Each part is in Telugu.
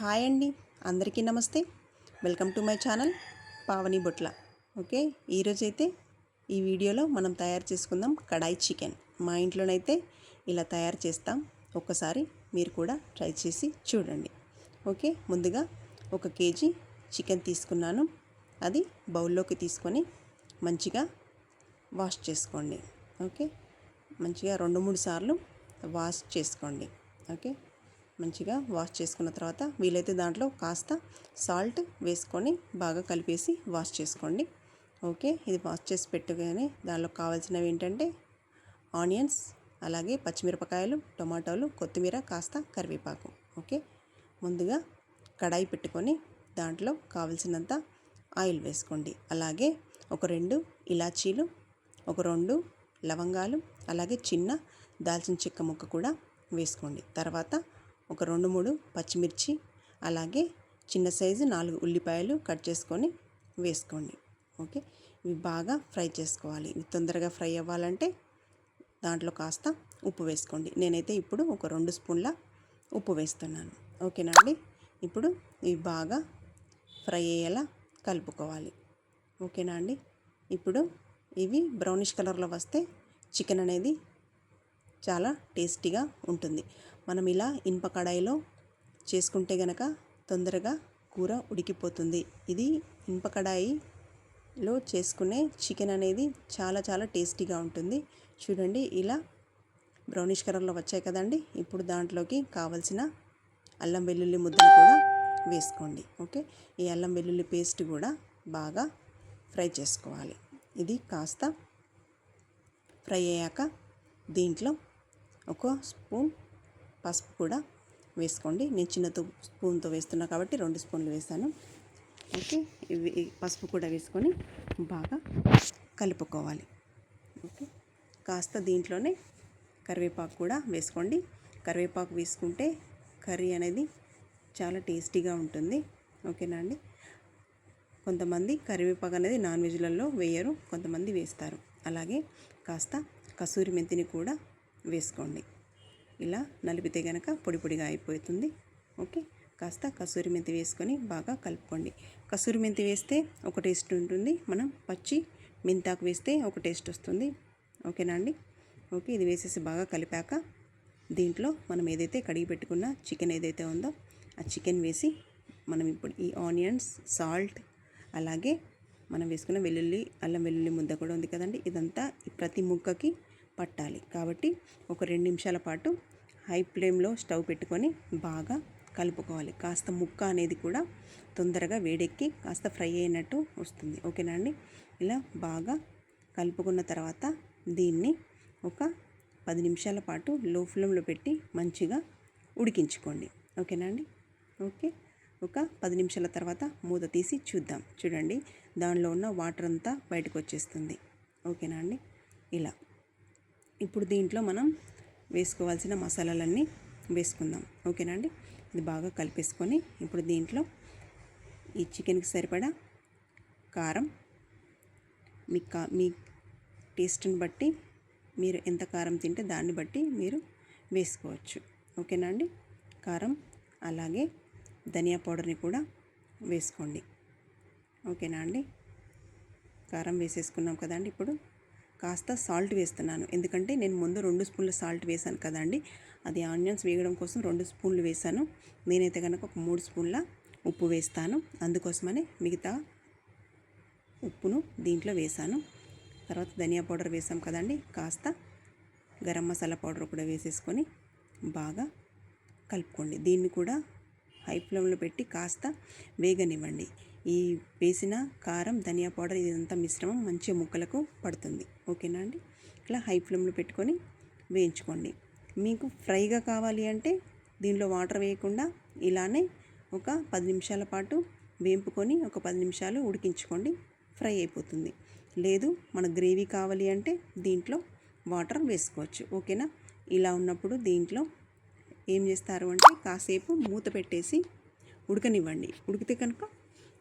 హాయ్ అండి. అందరికీ నమస్తే. Welcome to my channel Pavani Botla. Okay ఈరోజైతే ఈ వీడియోలో మనం తయారు చేసుకుందాం కడాయి చికెన్. మా ఇంట్లోనైతే ఇలా తయారు చేస్తాం. ఒక్కసారి మీరు కూడా ట్రై చేసి చూడండి. ఓకే ముందుగా ఒక కేజీ చికెన్ తీసుకున్నాను. అది బౌల్లోకి తీసుకొని మంచిగా వాష్ చేసుకోండి. ఓకే మంచిగా రెండు మూడు సార్లు వాష్ చేసుకోండి. ఓకే మంచిగా వాష్ చేసుకున్న తర్వాత వీలైతే దాంట్లో కాస్త సాల్ట్ వేసుకొని బాగా కలిపేసి వాష్ చేసుకోండి. ఓకే ఇది వాష్ చేసి పెట్టుకొని దానిలో కావాల్సినవి ఏంటంటే ఆనియన్స్ అలాగే పచ్చిమిరపకాయలు టొమాటోలు కొత్తిమీర కాస్త కరివేపాకు. ఓకే ముందుగా కడాయి పెట్టుకొని దాంట్లో కావలసినంత ఆయిల్ వేసుకోండి. అలాగే ఒక రెండు ఇలాచీలు ఒక రెండు లవంగాలు అలాగే చిన్న దాల్చిన చెక్క ముక్క కూడా వేసుకోండి. తర్వాత ఒక రెండు మూడు పచ్చిమిర్చి అలాగే చిన్న సైజు నాలుగు ఉల్లిపాయలు కట్ చేసుకొని వేసుకోండి. ఓకే? ఇవి బాగా ఫ్రై చేసుకోవాలి. ఇవి తొందరగా ఫ్రై అవ్వాలంటే దాంట్లో కాస్త ఉప్పు వేసుకోండి. నేనైతే ఇప్పుడు ఒక రెండు స్పూన్ల ఉప్పు వేస్తున్నాను. ఓకేనా అండి? ఇప్పుడు ఇవి బాగా ఫ్రై అయ్యేలా కలుపుకోవాలి. ఓకేనా అండి? ఇప్పుడు ఇవి బ్రౌనిష్ కలర్లో వస్తే చికెన్ అనేది చాలా టేస్టీగా ఉంటుంది. మనం ఇలా ఇనుప కడాయిలో చేసుకుంటే గనక తొందరగా కూర ఉడికిపోతుంది. ఇది ఇనుప కడాయిలో చేసుకునే చికెన్ అనేది చాలా చాలా టేస్టీగా ఉంటుంది. చూడండి ఇలా బ్రౌనిష్ కలర్లో వచ్చాయి కదండి. ఇప్పుడు దాంట్లోకి కావలసిన అల్లం వెల్లుల్లి ముద్దలు కూడా వేసుకోండి. ఓకే? ఈ అల్లం వెల్లుల్లి పేస్ట్ కూడా బాగా ఫ్రై చేసుకోవాలి. ఇది కాస్త ఫ్రై అయ్యాక దీంట్లో ఒక స్పూన్ పసుపు కూడా వేసుకోండి. నేను చిన్నతో స్పూన్తో వేస్తున్నా కాబట్టి రెండు స్పూన్లు వేసాను. ఓకే. ఇవి పసుపు కూడా వేసుకొని బాగా కలుపుకోవాలి. ఓకే. కాస్త దీంట్లోనే కరివేపాకు కూడా వేసుకోండి. కరివేపాకు వేసుకుంటే కర్రీ అనేది చాలా టేస్టీగా ఉంటుంది. ఓకేనా అండి? కొంతమంది కరివేపాకు అనేది నాన్ వెజ్లలో వేయరు కొంతమంది వేస్తారు. అలాగే కాస్త కసూరి మెంతిని కూడా వేసుకోండి. ఇలా నలిపితే కనుక పొడి పొడిగా అయిపోతుంది. ఓకే? కాస్త కసూరి మెంతి వేసుకొని బాగా కలుపుకోండి. కసూరి మెంతి వేస్తే ఒక టేస్ట్ ఉంటుంది. మనం పచ్చి మెంతాకు వేస్తే ఒక టేస్ట్ వస్తుంది. ఓకేనా అండి? ఓకే ఇది వేసేసి బాగా కలిపాక దీంట్లో మనం ఏదైతే కడిగి పెట్టుకున్న చికెన్ ఏదైతే ఉందో ఆ చికెన్ వేసి మనం ఇప్పుడు ఈ ఆనియన్స్ సాల్ట్ అలాగే మనం వేసుకున్న వెల్లుల్లి అల్లం వెల్లుల్లి ముద్ద కూడా ఉంది కదండి. ఇదంతా ప్రతి ముక్కకి పట్టాలి. కాబట్టి ఒక రెండు నిమిషాల పాటు హై ఫ్లేమ్లో స్టవ్ పెట్టుకొని బాగా కలుపుకోవాలి. కాస్త ముక్క అనేది కూడా తొందరగా వేడెక్కి కాస్త ఫ్రై అయినట్టు వస్తుంది. ఓకేనా అండి? ఇలా బాగా కలుపుకున్న తర్వాత దీన్ని ఒక పది నిమిషాల పాటు లో ఫ్లేమ్లో పెట్టి మంచిగా ఉడికించుకోండి. ఓకేనా అండి? ఓకే. ఒక పది నిమిషాల తర్వాత మూత తీసి చూద్దాం. చూడండి దానిలో ఉన్న వాటర్ అంతా బయటకు వచ్చేస్తుంది. ఓకేనా అండి? ఇలా. ఇప్పుడు దీంట్లో మనం వేసుకోవాల్సిన మసాలాలన్నీ వేసుకుందాం. ఓకేనా అండి? ఇది బాగా కలిపేసుకొని ఇప్పుడు దీంట్లో ఈ చికెన్కి సరిపడా కారం మీ కా మీ టేస్ట్ని బట్టి మీరు ఎంత కారం తింటే దాన్ని బట్టి మీరు వేసుకోవచ్చు. ఓకేనా అండి? కారం అలాగే ధనియా పౌడర్ని కూడా వేసుకోండి. ఓకేనా అండి? కారం వేసేసుకున్నాం కదండి ఇప్పుడు. కాస్త సాల్ట్ వేస్తున్నాను. ఎందుకంటే నేను ముందు రెండు స్పూన్ల సాల్ట్ వేసాను కదండి. అది ఆనియన్స్ వేయడం కోసం రెండు స్పూన్లు వేసాను నేనైతే కనుక ఒక మూడు స్పూన్ల ఉప్పు వేస్తాను. అందుకోసమనే మిగతా ఉప్పును దీంట్లో వేసాను తర్వాత ధనియా పౌడర్ వేసాం కదండి. కాస్త గరం మసాలా పౌడర్ కూడా వేసేసుకొని బాగా కలుపుకోండి. దీన్ని కూడా హై ఫ్లేమ్లో పెట్టి కాస్త వేగనివ్వండి. ఈ వేసిన కారం ధనియా పౌడర్ ఇదంతా మిశ్రమం మంచిగా ముక్కలకు పడుతుంది. ఓకేనా అండి? ఇట్లా హై ఫ్లేమ్లో పెట్టుకొని వేయించుకోండి. మీకు ఫ్రైగా కావాలి అంటే దీనిలో వాటర్ వేయకుండా ఇలానే ఒక పది నిమిషాల పాటు వేంపుకొని ఒక పది నిమిషాలు ఉడికించుకోండి. ఫ్రై అయిపోతుంది. లేదు మన గ్రేవీ కావాలి అంటే దీంట్లో వాటర్ వేసుకోవచ్చు. ఓకేనా? ఇలా ఉన్నప్పుడు దీంట్లో ఏం చేస్తారు అంటే కాసేపు మూత పెట్టేసి ఉడకనివ్వండి. ఉడికితే కనుక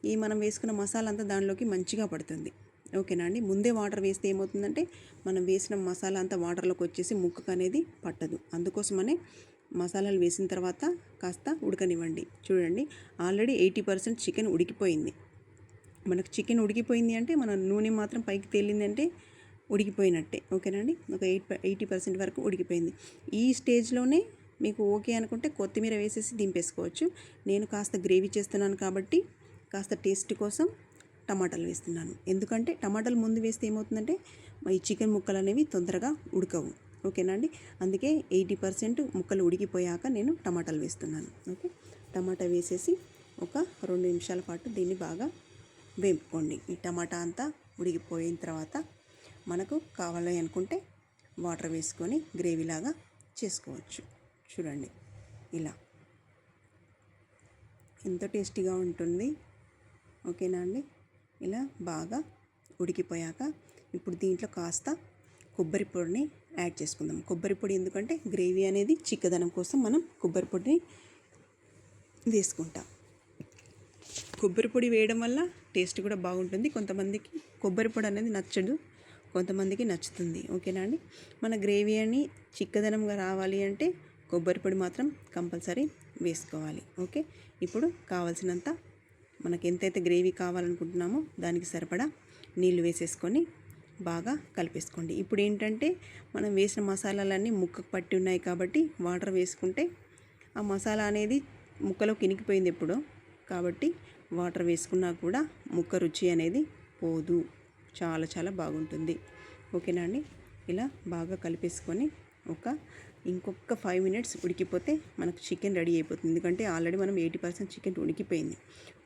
ఈ మనం వేసుకున్న మసాలా అంతా దానిలోకి మంచిగా పడుతుంది. ఓకేనా అండి? ముందే వాటర్ వేస్తే ఏమవుతుందంటే మనం వేసిన మసాలా అంతా వాటర్లోకి వచ్చేసి ముక్కకు అనేది పట్టదు. అందుకోసమనే మసాలాలు వేసిన తర్వాత కాస్త ఉడకనివ్వండి. చూడండి ఆల్రెడీ ఎయిటీ పర్సెంట్ చికెన్ ఉడికిపోయింది. మనకు చికెన్ ఉడికిపోయింది అంటే మన నూనె మాత్రం పైకి తేలింది అంటే ఉడికిపోయినట్టే ఓకేనండి ఒక ఎయిట్ ఎయిటీ పర్సెంట్ వరకు ఉడికిపోయింది. ఈ స్టేజ్లోనే మీకు ఓకే అనుకుంటే కొత్తిమీర వేసేసి దింపేసుకోవచ్చు. నేను కాస్త గ్రేవీ చేస్తున్నాను కాబట్టి కాస్త టేస్ట్ కోసం టమాటాలు వేస్తున్నాను. ఎందుకంటే టమాటాలు ముందు వేస్తే ఏమవుతుందంటే ఈ చికెన్ ముక్కలు అనేవి తొందరగా ఉడకవు. ఓకేనా అండి? అందుకే ఎయిటీ పర్సెంట్ ముక్కలు ఉడికిపోయాక నేను టమాటాలు వేస్తున్నాను. ఓకే? టమాటా వేసేసి ఒక రెండు నిమిషాల పాటు దీన్ని బాగా వేపుకోండి. ఈ టమాటా అంతా ఉడికిపోయిన తర్వాత మనకు కావాలి అనుకుంటే వాటర్ వేసుకొని గ్రేవీలాగా చేసుకోవచ్చు. చూడండి. ఇలా. ఎంతో టేస్టీగా ఉంటుంది. ఓకేనా అండి? ఇలా బాగా ఉడికిపోయాక ఇప్పుడు దీంట్లో కాస్త కొబ్బరి పొడిని యాడ్ చేసుకుందాం. కొబ్బరి పొడి ఎందుకంటే గ్రేవీ అనేది చిక్కదనం కోసం మనం కొబ్బరి పొడిని వేసుకుంటాం. కొబ్బరి పొడి వేయడం వల్ల టేస్ట్ కూడా బాగుంటుంది. కొంతమందికి కొబ్బరి పొడి అనేది నచ్చదు కొంతమందికి నచ్చుతుంది. ఓకేనా అండి? మన గ్రేవీ అని చిక్కదనంగా రావాలి అంటే కొబ్బరి పొడి మాత్రం కంపల్సరీ వేసుకోవాలి. ఓకే? ఇప్పుడు కావాల్సినంత మనకి ఎంతైతే గ్రేవీ కావాలనుకుంటున్నామో దానికి సరిపడా నీళ్ళు వేసేసుకొని బాగా కలిపేసుకోండి. ఇప్పుడు ఏంటంటే మనం వేసిన మసాలాలన్నీ ముక్కకు పట్టి ఉన్నాయి కాబట్టి వాటర్ వేసుకుంటే ఆ మసాలా అనేది ముక్కలో కినికిపోయింది ఎప్పుడో కాబట్టి వాటర్ వేసుకున్నా కూడా ముక్క రుచి అనేది పోదు. చాలా చాలా బాగుంటుంది. ఓకేనా అండి? ఇలా బాగా కలిపేసుకొని ఒక ఇంకొక ఫైవ్ మినిట్స్ ఉడికిపోతే మనకు చికెన్ రెడీ అయిపోతుంది. ఎందుకంటే ఆల్రెడీ మనం ఎయిటీ పర్సెంట్ చికెన్ ఉడికిపోయింది.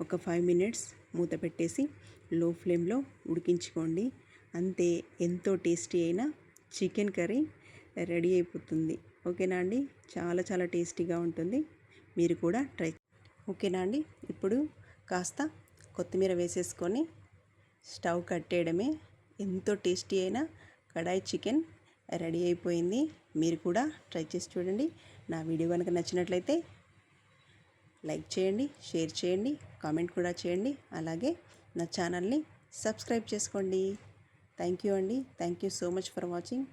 ఒక ఫైవ్ మినిట్స్ మూత పెట్టేసి లో ఫ్లేమ్లో ఉడికించుకోండి. అంతే ఎంతో టేస్టీ అయిన చికెన్ కర్రీ రెడీ అయిపోతుంది. ఓకేనా అండి? చాలా చాలా టేస్టీగా ఉంటుంది. మీరు కూడా ట్రై ఓకేనా అండి? ఇప్పుడు కాస్త కొత్తిమీర వేసేసుకొని స్టవ్ కట్టేయడమే. ఎంతో టేస్టీ అయిన కడాయి చికెన్ రెడీ అయిపోయింది. మీరు కూడా ట్రై చేసి చూడండి. నా వీడియో కనుక నచ్చినట్లయితే లైక్ చేయండి షేర్ చేయండి కామెంట్ కూడా చేయండి. అలాగే నా ఛానల్ని సబ్స్క్రైబ్ చేసుకోండి. థ్యాంక్ యూ అండి. Thank you so much for watching.